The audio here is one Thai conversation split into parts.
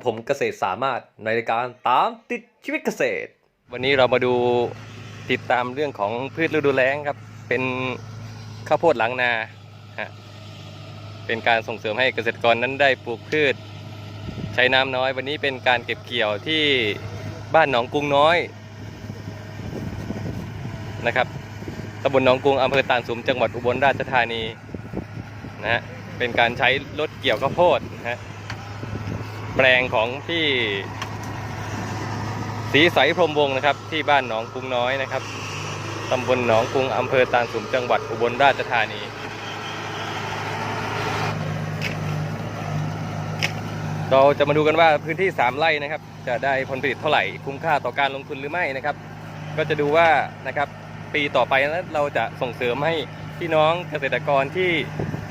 กับผมเกษตรสามารถในรายการตามติดชีวิตเกษตร วันนี้เรามาดูติดตามเรื่องของพืชฤดูแล้งครับ เป็นข้าวโพดหลังนาฮะเป็นการส่งเสริมให้เกษตรกรนั้นได้ปลูกพืช ใช้น้ำน้อย วันนี้เป็นการเก็บเกี่ยวที่บ้านหนองกรุงน้อยนะครับตำบลหนองกรุงอำเภอตาลสุมจังหวัดอุบลราชธานีนะฮะเป็นการใช้รถเกี่ยวข้าวโพดนะฮะ แปลงของที่สีใสพรมวงศ์นะครับ ที่บ้านหนองกรุงน้อยนะครับตำบลหนองกรุงอำเภอตาลสุมจังหวัดอุบลราชธานีเราจะมาดูกันว่าพื้นที่ 3 ไร่นะครับ จะได้ผลผลิตเท่าไหร่คุ้มค่าต่อการลงทุนหรือไม่นะครับ ก็จะดูว่านะครับปีต่อไปนั้นเราจะส่งเสริมให้พี่น้องเกษตรกรที่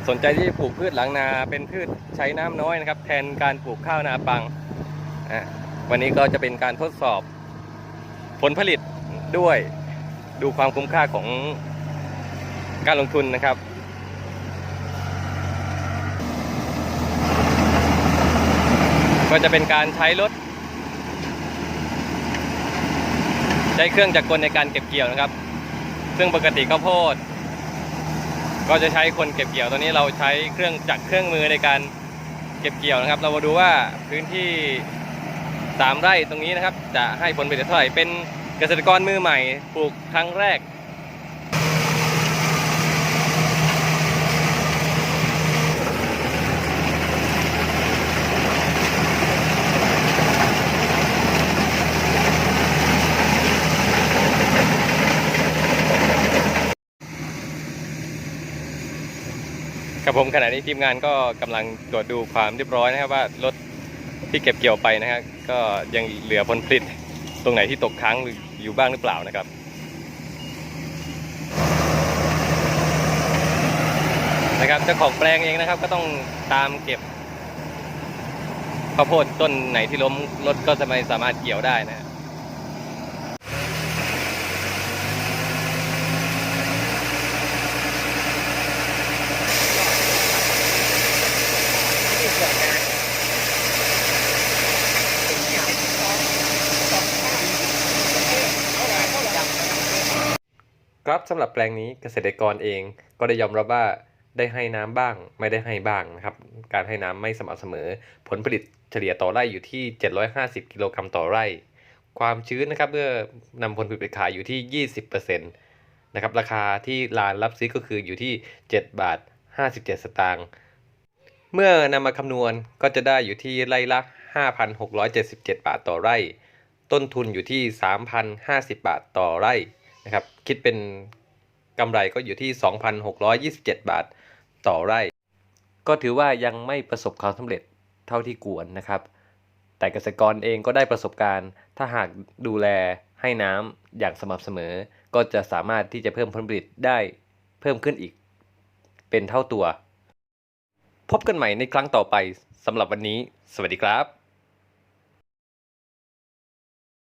สนใจที่จะปลูกพืชหลังนาเป็นพืชใช้น้ำน้อยนะครับ แทนการปลูกข้าวนาปังวันนี้ก็จะเป็นการทดสอบ ผลผลิตด้วยดูความคุ้มค่าของการลงทุนนะครับก็จะเป็นการใช้รถ ใช้เครื่องจักรกลในการเก็บเกี่ยวนะครับ ซึ่งปกติข้าวโพด ก็จะใช้คนเก็บเกี่ยวตอนนี้เราใช้เครื่องจักรเครื่องมือในการเก็บเกี่ยวนะครับ เรามาดูว่าพื้นที่สามไร่ตรงนี้นะครับ จะให้ผลผลิตเท่าไหร่เป็นเกษตรกรมือใหม่ปลูกครั้งแรก ครับผมขณะนี้ทีมงานก็กำลังตรวจดูความเรียบร้อยนะครับว่ารถที่เก็บเกี่ยวไปนะครับก็ยังเหลือผลผลิตตรงไหนที่ตกค้างอยู่บ้างหรือเปล่านะครับนะครับเจ้าของแปลงเองนะครับก็ต้องตามเก็บข้าวโพดต้นไหนที่ล้มรถก็จะไม่สามารถเกี่ยวได้นะ ครับสำหรับแปลงนี้เกษตรกรเองก็ได้ยอมรับว่าได้ให้น้ำบ้างไม่ได้ให้บ้างนะครับการให้น้ำไม่สม่ำเสมอ ผลผลิตเฉลี่ยต่อไร่อยู่ที่ 750 กิโลกรัมต่อไร่ ความชื้นนะครับเมื่อนำผลผลิตไปขายอยู่ที่ 20%นะครับราคาที่ร้านรับซื้อก็คืออยู่ที่ 7 บาท 57 สตางค์เมื่อนำมาคำนวณก็จะได้อยู่ที่ไร่ละ 5,677 บาทต่อไร่ ต้นทุนอยู่ที่ 3,050 บาทต่อไร่ นะครับคิดเป็นกำไรก็อยู่ที่ 2,627 บาทต่อไร่ ก็ถือว่ายังไม่ประสบความสำเร็จเท่าที่ควรนะครับ แต่เกษตรกรเองก็ได้ประสบการณ์ ถ้าหากดูแลให้น้ำอย่างสม่ำเสมอ ก็จะสามารถที่จะเพิ่มผลผลิตได้เพิ่มขึ้นอีก เป็นเท่าตัว พบกันใหม่ในครั้งต่อไปสำหรับวันนี้ สวัสดีครับ